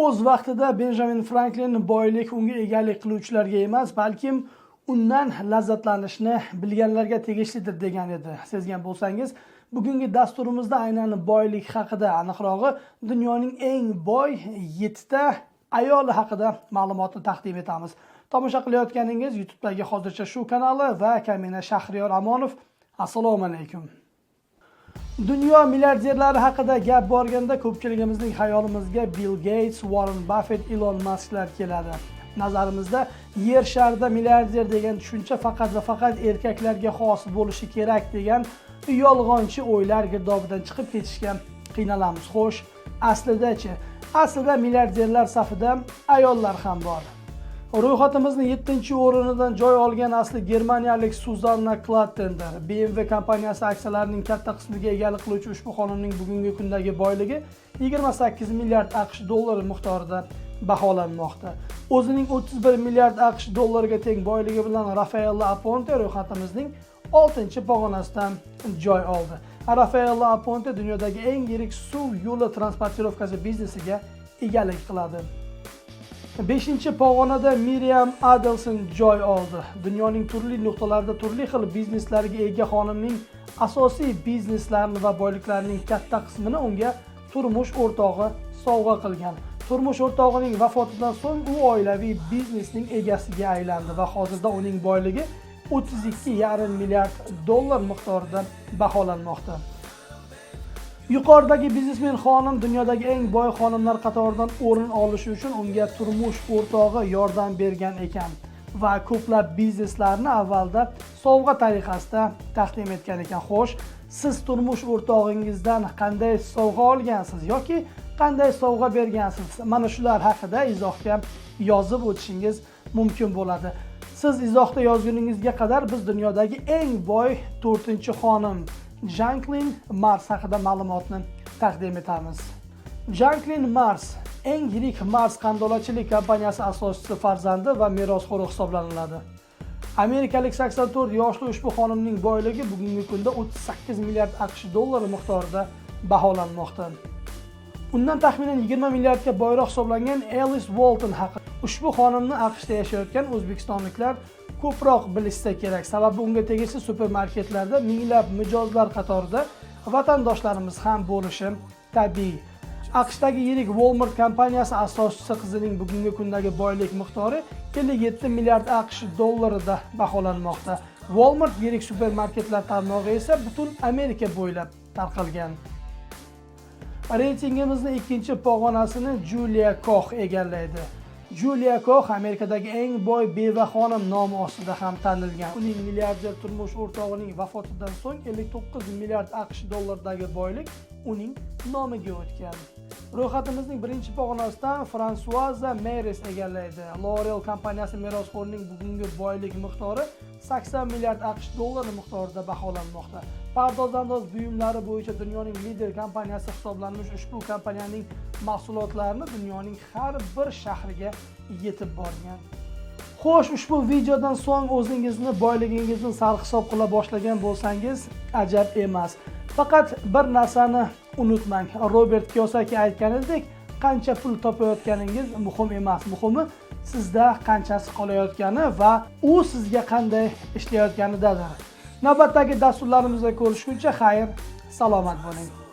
o'z vaqtida benjamin franklin boylik unga egalik qiluvchilarga emas balkim undan lazzatlanishni bilganlarga tegishlidir degan edi. Sezgan bo'lsangiz bugungi dasturimizda aynan boylik haqida aniqrog'i dunyoning eng boy yettita ayoli haqida ma'lumotni taqdim etamiz. Tomosha qilayotganingiz youtubedagi hozircha shu kanali va kamina shahriyor amonov assalomu alaykum. Dunyo milliarderlari haqida gap borganda ko'pchiligimizning xayolimizga bill geyts warren Buffett, ilon masklar keladi. Nazarimizda yer sharida milliarder degan tushuncha faqat va faqat erkaklarga xos bo'lishi kerak degan yolg'onchi o'ylar girdobidan chiqib ketishga qiynalamiz xo'sh aslidachi aslida milliarderlar safida ayollar ham bor. Ro'yxatimizni yettinchi o'rinidan joy olgan asli germaniyalik suzanna klattendir bmw kompaniyasi aksiyalarining katta qismiga egalik qiluvchi ushbu xonimning bugungi kundagi boyligi 28 milliard aqsh dollari miqdorida baholanmoqda. O'zining 31 milliard aqsh dollariga teng boyligi bilan rafaella aponte ro'yxatimizning 6 pog'onasidan joy oldi. Rafaella aponte dunyodagi eng yirik suv yo'li transportirovkasi biznesiga egalik qiladi. Beshinchi pog'onada miriam adelson joy oldi. Dunyoning turli nuqtalarida turli xil bizneslarga ega xonimning asosiy bizneslarini va boyliklarining katta qismini unga turmush o'rtog'i sovg'a qilgan. Turmush o'rtog'ining vafotidan so'ng u oilaviy biznesning egasiga aylandi va hozirda uning boyligi 32,5 milliard dollar miqdorida baholanmoqda. Yuqoridagi biznesmen xonim dunyodagi eng boy xonimlar qatoridan o'rin olishi uchun unga turmush o'rtog'i yordam bergan ekan va ko'plab bizneslarni avvalda sovg'a tariqasida taqdim etgan ekan. Xo'sh siz turmush o'rtog'ingizdan qanday sovg'a olgansiz yoki qanday sovg'a bergansiz? Mana shular haqida izohga yozib o'tishingiz mumkin bo'ladi. Siz izohda yozguningizga qadar biz dunyodagi eng boy to'rtinchi xonim janklin mars haqida ma'lumotni taqdim etamiz. Janklin mars eng yirik mars qandolatchilik kompaniyasi asoschisi farzandi va merosxo'ri hisoblaniladi. Amerikalik 84 yoshli ushbu xonimning boyligi bugungi kunda 38 milliard aqsh dollari miqdorida baholanmoqda. Undan taxminan 20 milliardga boyroq hisoblangan Alice Walton haqida ushbu xonimni aqshda yashayotgan o'zbekistonliklar ko'proq bilishsa kerak. Sababi unga tegishli supermarketlarda minglab mijozlar qatorida vatandoshlarimiz ham bo'lishi tabiiy. Aqshdagi yirik walmart kompaniyasi asoschisi qizining bugungi kundagi boylik miqdori 57 milliard aqsh dollarida baholanmoqda. Walmart yirik supermarketlar tarmog'i esa butun amerika bo'ylab tarqalgan. Reytingimizni ikkinchi pog'onasini juliya kox egallaydi. Julia kox amerikadagi eng boy beva xonim nomi ostida ham tanilgan. Uning milliarder turmush o'rtog'ining vafotidan so'ng 59 milliard aqsh dollaridagi boylik uning nomiga o'tgan. Ro'yxatimizning birinchi pog'onasidan fransuaza meres egallaydi. L'oreal kompaniyasi merosxo'rining bugungi boylik miqdori 80 milliard aqsh dollari miqdorida baholanmoqda. Pardozandoz buyumlari bo'yicha dunyoning lider kompaniyasi hisoblanmish ushbu kompaniyaning mahsulotlarini dunyoning har bir shahriga yetib borgan. Xo'sh ushbu videodan so'ng o'zingizni boyligingizni sarhisob qila boshlagan bo'lsangiz ajab emas. Faqat bir narsani unutmang. Robert kiyosaki aytganidek qancha pul topayotganingiz muhim emas. Muhimi sizda qanchasi qolayotgani va u sizga qanday ishlayotganidadir. Navbatdagi dasturlarimizda ko'rishguncha xayr salomat bo'ling.